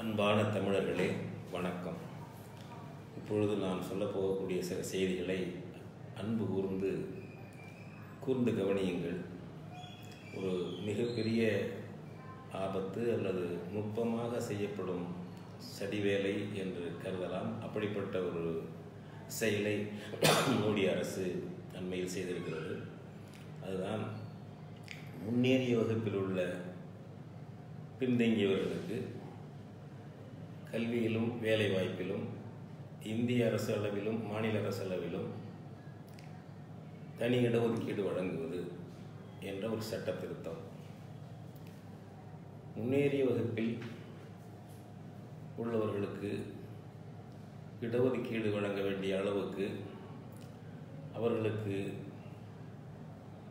அன்பான தமிழர்களே வணக்கம். இப்பொழுது நான் சொல்லப்போகக்கூடிய சில செய்திகளை அன்பு கூர்ந்து கூர்ந்து கவனியுங்கள். ஒரு மிகப்பெரிய ஆபத்து அல்லது நுட்பமாக செய்யப்படும் சதிவேலை என்று கருதலாம். அப்படிப்பட்ட ஒரு செயலை மோடி அரசு அண்மையில் செய்திருக்கிறது. அதுதான் முன்னேறிய வகுப்பில் உள்ள பின்தங்கியவர்களுக்கு கல்வியிலும் வேலைவாய்ப்பிலும் இந்திய அரசு அளவிலும் மாநில அரசு அளவிலும் தனி இடஒதுக்கீடு வழங்குவது என்ற ஒரு சட்ட திருத்தம் முன்னேறிய வகுப்பில் உள்ளவர்களுக்கு இடஒதுக்கீடு வழங்க வேண்டிய அளவுக்கு அவர்களுக்கு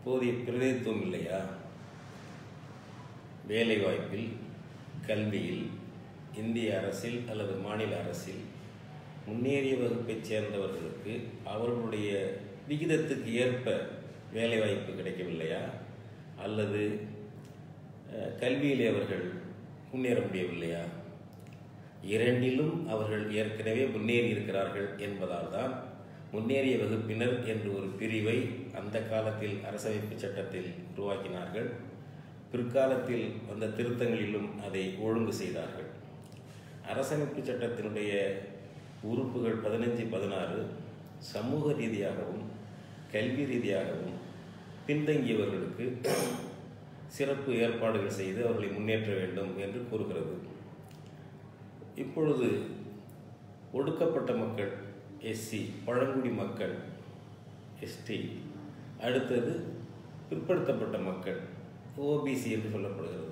போதிய பிரதிநிதித்துவம் இல்லையா? வேலைவாய்ப்பில் கல்வியில் இந்திய அரசில் அல்லது மாநில அரசில் முன்னேறிய வகுப்பைச் சேர்ந்தவர்களுக்கு அவர்களுடைய விகிதத்துக்கு ஏற்ப வேலைவாய்ப்பு கிடைக்கவில்லையா? அல்லது கல்வியிலே அவர்கள் முன்னேற முடியவில்லையா? இரண்டிலும் அவர்கள் ஏற்கனவே முன்னேறி இருக்கிறார்கள் என்பதால் தான் முன்னேறிய வகுப்பினர் என்று ஒரு பிரிவை அந்த காலத்தில் அரசமைப்பு சட்டத்தில் உருவாக்கினார்கள். பிற்காலத்தில் வந்த திருத்தங்களிலும் அதை ஒழுங்கு செய்தார்கள். அரசமைப்பு சட்டத்தினுடைய உறுப்புகள் பதினஞ்சு பதினாறு சமூக ரீதியாகவும் கல்வி ரீதியாகவும் பின்தங்கியவர்களுக்கு சிறப்பு ஏற்பாடுகள் செய்து அவர்களை முன்னேற்ற வேண்டும் என்று கூறுகிறது. இப்பொழுது ஒடுக்கப்பட்ட மக்கள் எஸ்சி பழங்குடி மக்கள் எஸ்டி அடுத்தது பிற்படுத்தப்பட்ட மக்கள் ஓபிசி என்று சொல்லப்படுகிறது.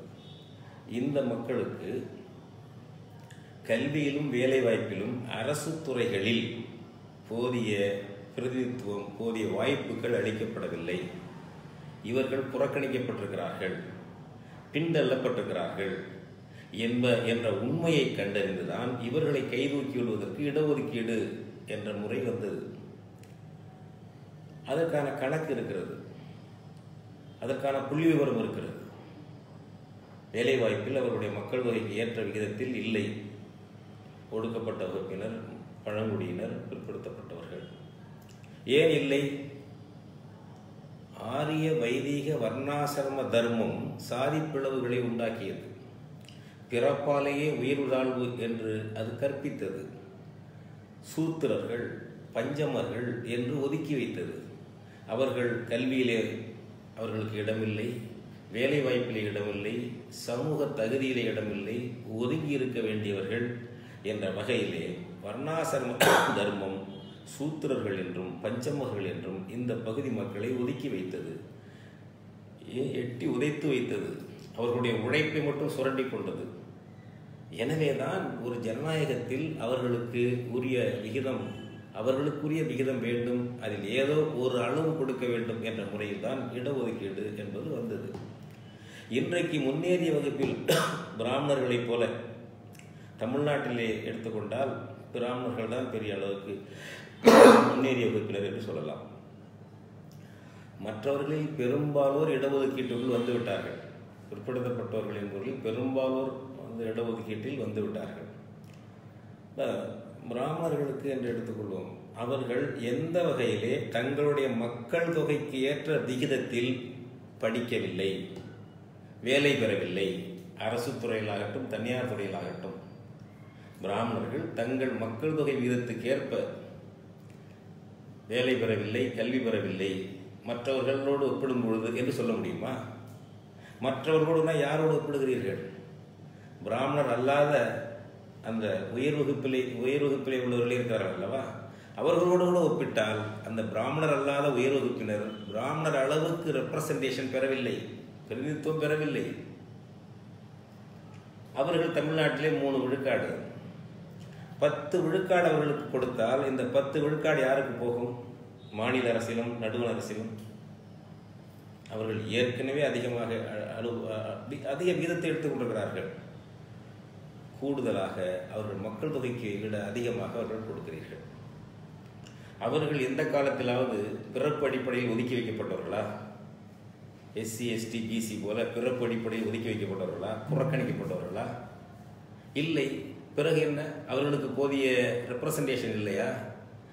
இந்த மக்களுக்கு கல்வியிலும் வேலைவாய்ப்பிலும் அரசு துறைகளில் போதிய பிரதிநிதித்துவம் போதிய வாய்ப்புகள் அளிக்கப்படவில்லை. இவர்கள் புறக்கணிக்கப்பட்டிருக்கிறார்கள் பின்தள்ளப்பட்டிருக்கிறார்கள் என்ப என்ற உண்மையை கண்டறிந்துதான் இவர்களை கைதூக்கி விடுவதற்கு இடஒதுக்கீடு என்ற முறை வந்தது. அதற்கான கணக்கு இருக்கிறது. அதற்கான புள்ளி விவரம் இருக்கிறது. வேலைவாய்ப்பில் அவருடைய மக்கள் தொகைக்கு ஏற்ற விகிதத்தில் இல்லை. ஒடுக்கப்பட்ட வகுப்பினர் பழங்குடியினர் பிற்படுத்தப்பட்டவர்கள். ஏன் இல்லை? ஆரிய வைதீக வர்ணாசிரம தர்மம் சாதி பிளவுகளை உண்டாக்கியது. பிறப்பாலேயே உயிர் தாழ்வு என்று அது கற்பித்தது. சூத்திரர்கள் பஞ்சமர்கள் என்று ஒதுக்கி வைத்தது. அவர்கள் கல்வியிலே அவர்களுக்கு இடமில்லை வேலை வாய்ப்பிலே இடமில்லை சமூக தகுதியிலே இடமில்லை ஒதுங்கி இருக்க வேண்டியவர்கள் என்ற வகையிலே வர்ணாசிரம தர்மம் சூத்திரர்கள் என்றும் பஞ்சமர்கள் என்றும் இந்த பகுதி மக்களை ஒதுக்கி வைத்தது. ஏ- எட்டி உதைத்து வைத்தது. அவர்களுடைய உழைப்பை மட்டும் சுரண்டி கொண்டது. எனவேதான் ஒரு ஜனநாயகத்தில் அவர்களுக்கு உரிய விகிதம் அவர்களுக்குரிய விகிதம் வேண்டும் அதில் ஏதோ ஒரு அளவு கொடுக்க வேண்டும் என்ற முறையில் தான் இடஒதுக்கீடு என்பது வந்தது. இன்றைக்கு முன்னேறிய வகுப்பில் பிராமணர்களைப் போல தமிழ்நாட்டிலே எடுத்துக்கொண்டால் பிராமணர்கள் தான் பெரிய அளவுக்கு முன்னேறிய வகுப்பினர் என்று சொல்லலாம். மற்றவர்களில் பெரும்பாலோர் இடஒதுக்கீட்டுக்குள் வந்துவிட்டார்கள். பிற்படுத்தப்பட்டவர்களின் பொருளில் பெரும்பாலோர் வந்து இடஒதுக்கீட்டில் வந்துவிட்டார்கள். பிராமணர்களுக்கு என்று எடுத்துக்கொள்வோம். அவர்கள் எந்த வகையிலே தங்களுடைய மக்கள் தொகைக்கு ஏற்ற விகிதத்தில் படிக்கவில்லை வேலை பெறவில்லை. அரசு துறையிலாகட்டும் தனியார் துறையிலாகட்டும். பிராமணர்கள் தங்கள் மக்கள் தொகை விகிதத்துக்கு வேலை பெறவில்லை கல்வி பெறவில்லை. மற்றவர்களோடு ஒப்பிடும் பொழுது என்று சொல்ல முடியுமா? மற்றவர்களோடுனா யாரோடு ஒப்பிடுகிறீர்கள்? பிராமணர் அல்லாத அந்த உயர் வகுப்பிலே உயர் வகுப்பிலே உள்ளவர்களே இருக்கிறார்கள் அல்லவா? அவர்களோடு கூட ஒப்பிட்டால் அந்த பிராமணர் அல்லாத உயர் வகுப்பினர் பிராமணர் அளவுக்கு ரெப்ரசன்டேஷன் பெறவில்லை பிரதிநிதித்துவம் பெறவில்லை. அவர்கள் தமிழ்நாட்டிலே மூணு விழுக்காடு. பத்து விழுக்காடு அவர்களுக்கு கொடுத்தால் இந்த பத்து விழுக்காடு யாருக்கு போகும்? மாநில அரசிலும் நடுவண் அரசிலும். அவர்கள் ஏற்கனவே அதிகமாக அ- அதிக விகிதத்தை எடுத்துக் கொண்டிருக்கிறார்கள். கூடுதலாக அவர்கள் மக்கள் தொகைக்கு விட அதிகமாக அவர்கள் கொடுக்கிறீர்கள். அவர்கள் எந்த காலத்திலாவது பிறப்பு அடிப்படையில் ஒதுக்கி வைக்கப்பட்டவர்களா? எஸ்சி எஸ்டி பிசி போல பிறப்பு அடிப்படையில் ஒதுக்கி வைக்கப்பட்டவர்களா? புறக்கணிக்கப்பட்டவர்களா? இல்லை பிறகு என்ன? அவர்களுக்கு போதிய ரெப்ரசன்டேஷன் இல்லையா?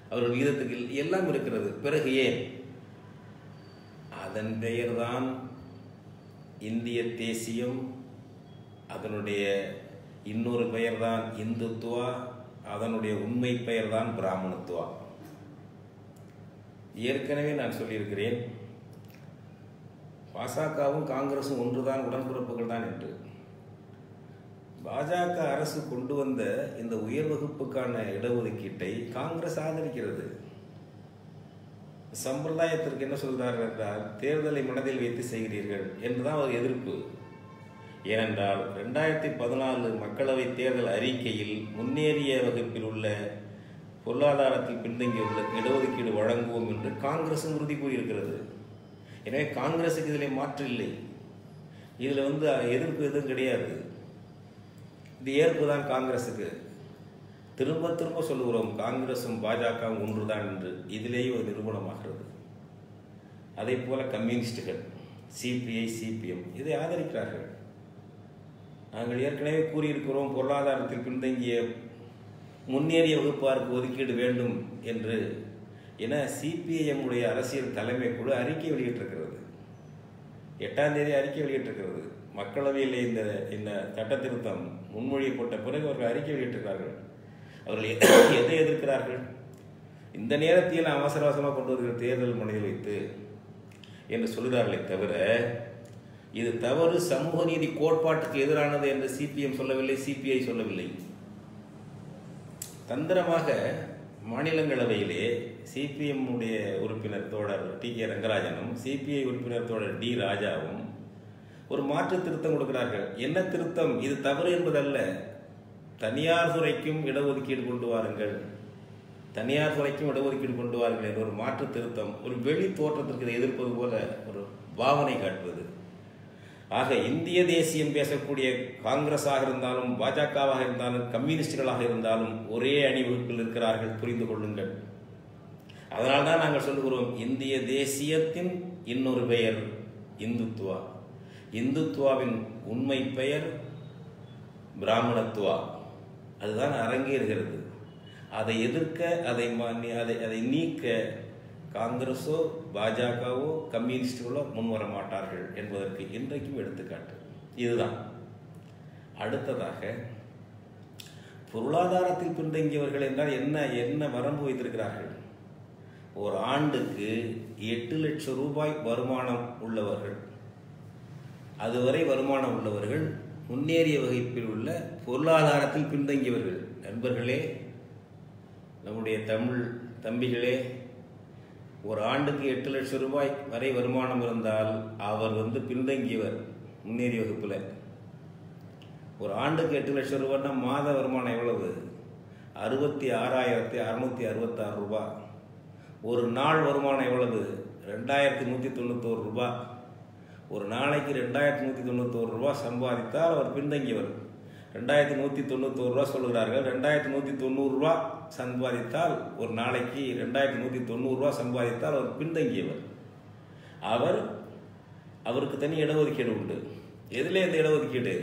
அவர்கள் விகிதத்துக்கு எல்லாம் இருக்கிறது. பிறகு ஏன்? அதன் பெயர்தான் இந்திய தேசியம். அதனுடைய இன்னொரு பெயர்தான் இந்துத்துவா. அதனுடைய உண்மை பெயர்தான் பிராமணத்துவா. ஏற்கனவே நான் சொல்லியிருக்கிறேன். பாசகவும் காங்கிரசும் ஒன்றுதான் உடன்பிறப்புகள் தான் என்று. பாஜக அரசு கொண்டு வந்த இந்த உயர் வகுப்புக்கான இடஒதுக்கீட்டை காங்கிரஸ் ஆதரிக்கிறது. சம்பிரதாயத்திற்கு என்ன சொல்கிறார் என்றால் தேர்தலை மனதில் வைத்து செய்கிறீர்கள் என்றுதான் ஒரு எதிர்ப்பு. ஏனென்றால் ரெண்டாயிரத்தி பதினாலு மக்களவை தேர்தல் அறிக்கையில் முன்னேறிய வகுப்பில் உள்ள பொருளாதாரத்தில் பின்தங்கியவர்களுக்கு இடஒதுக்கீடு வழங்குவோம் என்று காங்கிரசும் உறுதி கூறியிருக்கிறது. எனவே காங்கிரசுக்கு இதில் மாற்று இல்லை. இதில் வந்து எதிர்ப்பு எதுவும் கிடையாது. இது ஏற்பு தான் காங்கிரஸுக்கு திரும்ப திரும்ப சொல்லுகிறோம் காங்கிரசும் பாஜகவும் ஒன்றுதான் என்று. இதிலேயே ஒரு நிரூபணமாகிறது அதே போல கம்யூனிஸ்டுகள் சிபிஐ சிபிஎம் இதை ஆதரிக்கிறார்கள். நாங்கள் ஏற்கனவே கூறியிருக்கிறோம் பொருளாதாரத்தில் பின்தங்கிய முன்னேறிய வகுப்பாருக்கு ஒதுக்கீடு வேண்டும் என்று என சிபிஐஎம் உடைய அரசியல் தலைமை குழு அறிக்கை வெளியிட்டிருக்கிறது. எட்டாம் தேதி அறிக்கை வெளியிட்டிருக்கிறது. மக்களவையில் இந்த இந்த சட்ட திருத்தம் முன்மொழியப்பட்ட பிறகு அவர்கள் அறிக்கை வெளியிட்டிருக்கிறார்கள். அவர்கள் எதை எதை எதிர்க்கிறார்கள்? இந்த நேரத்தில் அவசர அவசரமாக கொண்டு வருகிற தேர்தல் மனதில் வைத்து என்று சொல்கிறார்களே தவிர இது தவறு சமூக நீதி கோட்பாட்டுக்கு எதிரானது என்று சிபிஎம் சொல்லவில்லை சிபிஐ சொல்லவில்லை. தந்திரமாக மாநிலங்களவையிலே சிபிஎம் உடைய உறுப்பினர் தோழர் டி கே ரங்கராஜனும் சிபிஐ உறுப்பினர் தோழர் டி ராஜாவும் ஒரு மாற்று திருத்தம் கொடுக்கிறார்கள். என்ன திருத்தம்? இது தவறு என்பதல்ல. தனியார் துறைக்கும் இடஒதுக்கீடு கொண்டு வாருங்கள். தனியார் துறைக்கும் இடஒதுக்கீடு கொண்டு வாருங்கள் என்ற ஒரு மாற்று திருத்தம். ஒரு வெளி தோற்றத்திற்கு இதை எதிர்ப்பது போல ஒரு பாவனை காட்டுவது. ஆக இந்திய தேசியம் பேசக்கூடிய காங்கிரஸாக இருந்தாலும் பாஜகவாக இருந்தாலும் கம்யூனிஸ்டுகளாக இருந்தாலும் ஒரே அணிவகுப்பில் இருக்கிறார்கள். புரிந்து கொள்ளுங்கள். அதனால்தான் நாங்கள் சொல்லுகிறோம் இந்திய தேசியத்தின் இன்னொரு பெயர் இந்துத்துவா. இந்துத்துவாவின் உண்மை பெயர் பிராமணத்துவா. அதுதான் அரங்கேறுகிறது. அதை எதிர்க்க அதை அதை அதை நீக்க காங்கிரஸோ பாஜகவோ கம்யூனிஸ்டுகளோ முன்வர மாட்டார்கள் என்பதற்கு இன்றைக்கும் எடுத்துக்காட்டு. இதுதான். அடுத்ததாக பொருளாதாரத்தில் பின்தங்கியவர்கள் என்றால் என்ன என்ன வரம்பு வைத்திருக்கிறார்கள்? ஒரு ஆண்டுக்கு எட்டு லட்சம் ரூபாய் வருமானம் உள்ளவர்கள். அதுவரை வருமானம் உள்ளவர்கள் முன்னேறிய வகுப்பில் உள்ள பொருளாதாரத்தில் பின்தங்கியவர்கள். நண்பர்களே நம்முடைய தமிழ் தம்பிகளே ஒரு ஆண்டுக்கு எட்டு லட்சம் ரூபாய் வரை வருமானம் இருந்தால் அவர் வந்து பின்தங்கியவர் முன்னேறிய வகுப்பில். ஒரு ஆண்டுக்கு எட்டு லட்சம் ரூபாய்னா மாத வருமானம் எவ்வளவு? அறுபத்தி ஆறாயிரத்தி அறுநூத்தி அறுபத்தாறு ரூபாய் ஒரு நாள் வருமானம் எவ்வளவு? ரெண்டாயிரத்தி நூற்றி தொண்ணூத்தோரு ரூபாய் ஒரு நாளைக்கு ரெண்டாயிரத்தி நூற்றி தொண்ணூத்தோரு ரூபா சம்பாதித்தால் அவர் பின்தங்கியவர். ரெண்டாயிரத்தி நூற்றி தொண்ணூத்தோரு ரூபா சொல்கிறார்கள் ரெண்டாயிரத்தி நூற்றி தொண்ணூறுரூவா சம்பாதித்தால் ஒரு நாளைக்கு ரெண்டாயிரத்தி நூற்றி தொண்ணூறுரூவா சம்பாதித்தால் அவர் பின்தங்கியவர். அவர் அவருக்கு தனி இடஒதுக்கீடு உண்டு. எதில் இந்த இடஒதுக்கீடு?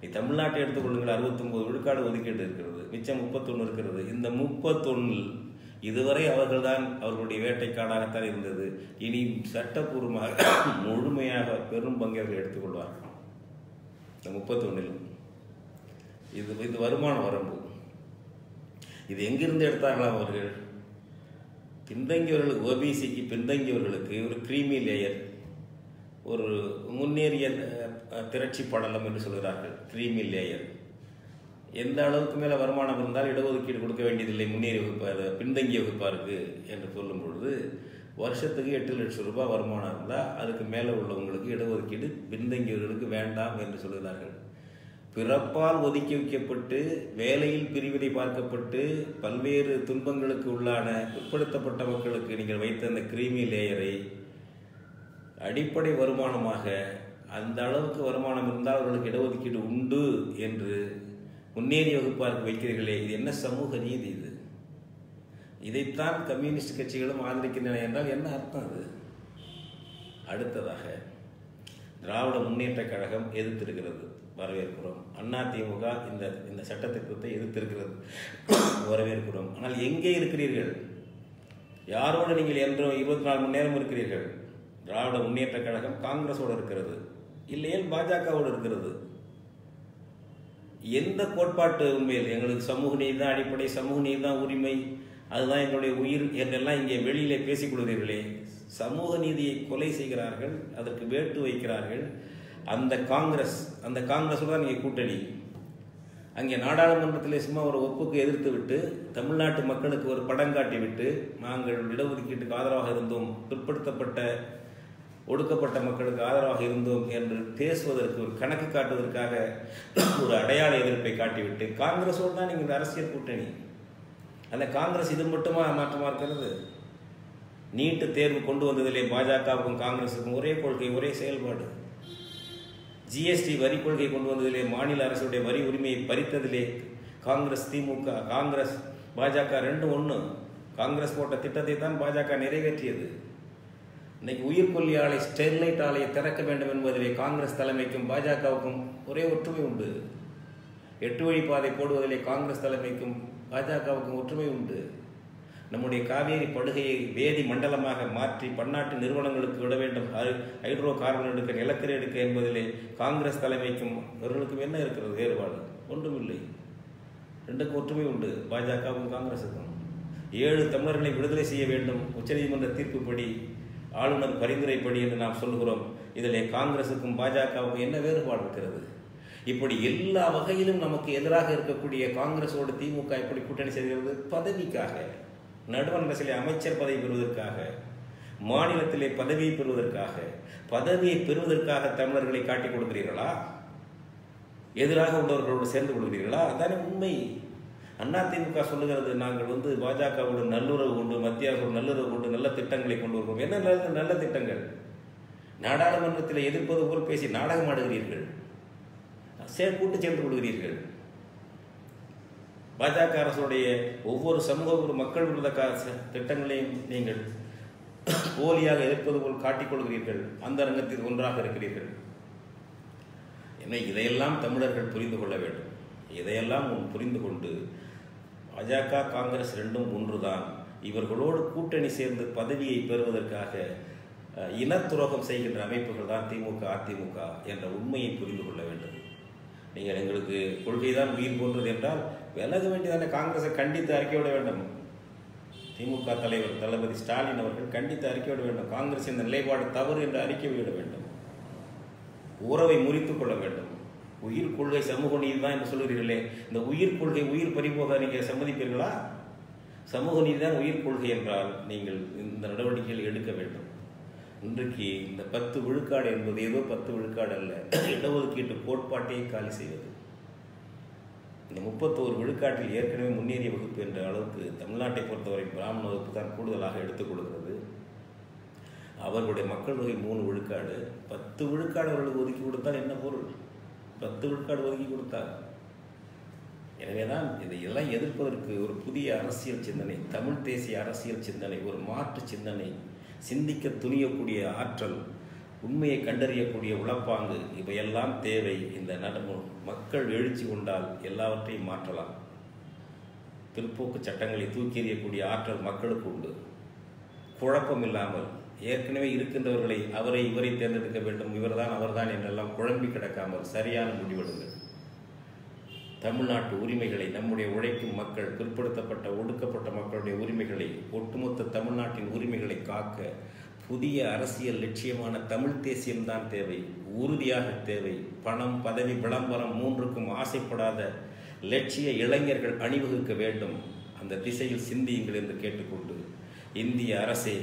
நீ தமிழ்நாட்டை எடுத்துக்கொள்ளுங்கள். அறுபத்தொம்போது விழுக்காடு ஒதுக்கீடு இருக்கிறது. மிச்சம் முப்பத்தொன்று இருக்கிறது. இந்த முப்பத்தொன்னில் இதுவரை அவர்கள்தான் அவர்களுடைய வேட்டைக்காடாகத்தான் இருந்தது. இனி சட்டப்பூர்வமாக முழுமையாக பெரும் பங்கேற்க எடுத்துக்கொள்வார்கள் இந்த முப்பத்தொன்னிலும் இது இது வருமான வரம்பு. இது எங்கிருந்து எடுத்தார்களாம் அவர்கள்? பின்தங்கியவர்களுக்கு ஓபிசிக்கு பின்தங்கியவர்களுக்கு ஒரு கிரீமி லேயர் ஒரு முன்னேறிய திரட்சி படலம் என்று சொல்கிறார்கள். Creamy layer. எந்த அளவுக்கு மேலே வருமானம் இருந்தால் இடஒதுக்கீடு கொடுக்க வேண்டியதில்லை முன்னேறி வகுப்பார் பின்தங்கிய வகுப்பாருக்கு என்று சொல்லும் பொழுது வருஷத்துக்கு எட்டு லட்சம் ரூபாய் வருமானம் இருந்தால் அதுக்கு மேலே உள்ளவங்களுக்கு இடஒதுக்கீடு பின்தங்கியவர்களுக்கு வேண்டாம் என்று சொல்கிறார்கள் பிறப்பால் ஒதுக்கி வைக்கப்பட்டு வேலையில் பிரிவினை பார்க்கப்பட்டு பல்வேறு துன்பங்களுக்கு உள்ளான பிற்படுத்தப்பட்ட மக்களுக்கு நீங்கள் வைத்த அந்த கிரீமி லேயரை அடிப்படை வருமானமாக அந்த அளவுக்கு வருமானம் இருந்தால் அவர்களுக்கு இடஒதுக்கீடு உண்டு என்று முன்னேறிய வகுப்பாருக்கு வைக்கிறீர்களே இது என்ன சமூக நீதி இது? இதைத்தான் கம்யூனிஸ்ட் கட்சிகளும் ஆதரிக்கின்றன என்றால் என்ன அர்த்தம் அது? அடுத்ததாக திராவிட முன்னேற்ற கழகம் எதிர்த்திருக்கிறது வரவேற்கிறோம். அதிமுக இந்த இந்த சட்டத்திட்டத்தை எதிர்த்திருக்கிறது வரவேற்கிறோம். ஆனால் எங்கே இருக்கிறீர்கள்? யாரோடு நீங்கள் என்றும் இருபத்தி நாலு மணி நேரம் இருக்கிறீர்கள்? திராவிட முன்னேற்ற கழகம் காங்கிரஸோடு இருக்கிறது. இல்லையேல் பாஜகவோடு இருக்கிறது. எந்த கோட்பாட்டு உண்மையில்? எங்களுக்கு சமூக நீதி தான் அடிப்படை சமூக நீதி தான் உரிமை. அதுதான் எங்களுடைய உயிர் என்றெல்லாம் இங்கே வெளியிலே பேசிக் கொள்கிறீர்களே. சமூக நீதியை கொலை செய்கிறார்கள் அதற்கு வேட்டு வைக்கிறார்கள். அந்த காங்கிரஸ் அந்த காங்கிரஸோட தான் நீங்கள் கூட்டணி. அங்கே நாடாளுமன்றத்தில் சும்மா ஒரு ஒப்புக்கு எதிர்த்து விட்டு தமிழ்நாட்டு மக்களுக்கு ஒரு படம் காட்டி விட்டு நாங்கள் இடஒதுக்கீட்டுக்கு ஆதரவாக இருந்தோம். பிற்படுத்தப்பட்ட ஒடுக்கப்பட்ட மக்களுக்கு ஆதரவாக இருந்தோம் என்று பேசுவதற்கு ஒரு கணக்கு காட்டுவதற்காக ஒரு அடையாள எதிர்ப்பை காட்டிவிட்டு காங்கிரஸோடு தான் நீங்கள் அரசியல் கூட்டணி. அந்த காங்கிரஸ் இது மட்டுமா மாற்றமாக இருக்கிறது? நீட்டு தேர்வு கொண்டு வந்ததிலே பாஜகவுக்கும் காங்கிரஸுக்கும் ஒரே கொள்கை ஒரே செயல்பாடு. ஜிஎஸ்டி வரி கொள்கை கொண்டு வந்ததிலே மாநில அரசுடைய வரி உரிமையை பறித்ததிலே காங்கிரஸ் திமுக காங்கிரஸ் பாஜக ரெண்டும் ஒன்று காங்கிரஸ் போட்ட திட்டத்தை தான் பாஜக நிறைவேற்றியது. இன்னைக்கு உயிர்கொல்லி ஆலை ஸ்டெர்லைட் ஆலையை திறக்க வேண்டும் என்பதிலே காங்கிரஸ் தலைமைக்கும் பாஜகவுக்கும் ஒரே ஒற்றுமை உண்டு. எட்டு வழி பாதை போடுவதிலே காங்கிரஸ் தலைமைக்கும் பாஜகவுக்கும் ஒற்றுமை உண்டு. நம்முடைய காவேரி படுகையை வேதி மண்டலமாக மாற்றி பன்னாட்டு நிறுவனங்களுக்கு விட வேண்டும். ஹைட்ரோ கார்பன் எடுக்க நிலக்கரி எடுக்க என்பதிலே காங்கிரஸ் தலைமைக்கும் இவர்களுக்கும் என்ன இருக்கிறது? வேறுபாடு. ஒன்றுமில்லை. ரெண்டுக்கும் ஒற்றுமை உண்டு. பாஜகவும் காங்கிரஸுக்கும் ஏழு தமிழர்களை விடுதலை செய்ய வேண்டும். உச்சநீதிமன்ற தீர்ப்புப்படி ஆளுநர் பரிந்துரைப்படி என்று நாம் சொல்லுகிறோம். இதிலே காங்கிரசுக்கும் பாஜகவுக்கும் என்ன வேறுபாடு இருக்கிறது? இப்படி எல்லா வகையிலும் நமக்கு எதிராக இருக்கக்கூடிய காங்கிரஸோடு திமுக எப்படி கூட்டணி செய்கிறது பதவிக்காக. நடுவண் அரசியலே அமைச்சர் பதவி பெறுவதற்காக. மாநிலத்திலே பதவியை பெறுவதற்காக. பதவியை பெறுவதற்காக தமிழர்களை காட்டிக் கொடுக்கிறீர்களா? எதிராக உள்ளவர்களோடு சேர்ந்து கொள்கிறீர்களா? அதானே உண்மை. அதிமுக சொல்லுகிறது நாங்கள் வந்து பாஜகவுடன் நல்லுறவு கொண்டு மத்திய அரசோடு நல்லுறவு கொண்டு நல்ல திட்டங்களை கொண்டு வருவோம் என்ன நல்ல நல்ல திட்டங்கள்? நாடாளுமன்றத்தில் எதிர்ப்பது போல் பேசி நாடகம் ஆடுகிறீர்கள் சே கூட்டு சேர்ந்து கொள்கிறீர்கள். பாஜக அரசுடைய ஒவ்வொரு சமூக ஒரு மக்கள் விரோத திட்டங்களையும் நீங்கள் போலியாக எதிர்ப்பது போல் காட்டிக்கொள்கிறீர்கள். அந்த ரங்கத்தில் ஒன்றாக இருக்கிறீர்கள். என்ன இதையெல்லாம் தமிழர்கள் புரிந்து கொள்ள வேண்டும். இதையெல்லாம் புரிந்து கொண்டு பாஜக காங்கிரஸ் ரெண்டும் ஒன்றுதான். இவர்களோடு கூட்டணி சேர்ந்து பதவியை பெறுவதற்காக இனத்துரோகம் செய்கின்ற அமைப்புகள் தான் திமுக அதிமுக என்ற உண்மையை புரிந்து கொள்ள வேண்டும். நீங்கள் எங்களுக்கு கொள்கை தான் உயிர் போன்றது என்றால் விலக வேண்டியதான? காங்கிரஸை கண்டித்து அறிக்கை விட வேண்டும். திமுக தலைவர் தளபதி ஸ்டாலின் அவர்கள் கண்டித்து அறிக்கைவிட வேண்டும். காங்கிரஸ் இந்த நிலைப்பாடு தவறு என்று அறிக்கை விட வேண்டும். உறவை முறித்துக் கொள்ள வேண்டும். உயிர் கொள்கை சமூக நீதி தான் என்று சொல்கிறீர்களே இந்த உயிர் கொள்கை உயிர் பறிபோக நீங்கள் சம்மதிப்பீர்களா? சமூக நீதி தான் உயிர் கொள்கை என்றால் நீங்கள் இந்த நடவடிக்கைகள் எடுக்க வேண்டும். இன்றைக்கு இந்த பத்து விழுக்காடு என்பது ஏதோ பத்து விழுக்காடு அல்ல. இடஒதுக்கீட்டு கோட்பாட்டையே காலி செய்வது. இந்த முப்பத்தோரு விழுக்காட்டில் ஏற்கனவே முன்னேறிய வகுப்பு என்ற அளவுக்கு தமிழ்நாட்டை பொறுத்தவரை பிராமண வகுப்பு தான் கூடுதலாக எடுத்துக் கொடுக்கிறது அவர்களுடைய மக்கள் தொகை மூணு விழுக்காடு. பத்து விழுக்காடு அவர்களுக்கு ஒதுக்கி கொடுத்தால் என்ன பொருள்? பத்து விழுக்காடு ஒதுக்கி கொடுத்தார் எனவே தான் இதையெல்லாம் எதிர்ப்பதற்கு ஒரு புதிய அரசியல் சிந்தனை தமிழ் தேசிய அரசியல் சிந்தனை ஒரு மாற்று சிந்தனை சிந்திக்க துணியக்கூடிய ஆற்றல் உண்மையை கண்டறியக்கூடிய உழப்பாங்கு இவையெல்லாம் தேவை. இந்த நடமு மக்கள் எழுச்சி கொண்டால் எல்லாவற்றையும் மாற்றலாம். பிற்போக்கு சட்டங்களை தூக்கி எறியக்கூடிய ஆற்றல் மக்களுக்கு உண்டு. குழப்பம் இல்லாமல் ஏற்கனவே இருக்கின்றவர்களை அவரை இவரை தேர்ந்தெடுக்க வேண்டும். இவர்தான் அவர்தான் என்றெல்லாம் குழம்பி கிடக்காமல் சரியான முடிவெடுங்கள். தமிழ்நாட்டு உரிமைகளை நம்முடைய உழைக்கும் மக்கள் பிற்படுத்தப்பட்ட ஒடுக்கப்பட்ட மக்களுடைய உரிமைகளை ஒட்டுமொத்த தமிழ்நாட்டின் உரிமைகளை காக்க புதிய அரசியல் லட்சியமான தமிழ் தேசியம்தான் தேவை. உறுதியாக தேவை. பணம் பதவி விளம்பரம் மூன்றுக்கும் ஆசைப்படாத லட்சிய இளைஞர்கள் அணிவகுக்க வேண்டும். அந்த திசையில் சிந்தியுங்கள் என்று கேட்டுக்கொண்டு இந்திய அரசே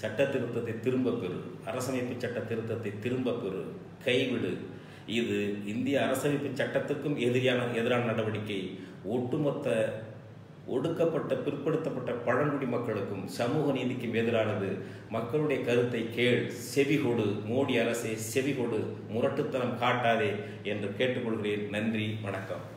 சட்ட திருத்தத்தை திரும்ப பெறு. அரசமைப்பு சட்ட திருத்தத்தை திரும்ப பெறு. கைவிடு. இது இந்திய அரசமைப்பு சட்டத்துக்கும் எதிரான எதிரான நடவடிக்கை. ஒட்டுமொத்த ஒடுக்கப்பட்ட பிற்படுத்தப்பட்ட பழங்குடி மக்களுக்கும் சமூக நீதிக்கும் எதிரானது. மக்களுடைய கருத்தை கேள். செவிகொடு மோடி அரசே செவிகொடு முரட்டுத்தனம் காட்டாதே என்று கேட்டுக்கொள்கிறேன். நன்றி. வணக்கம்.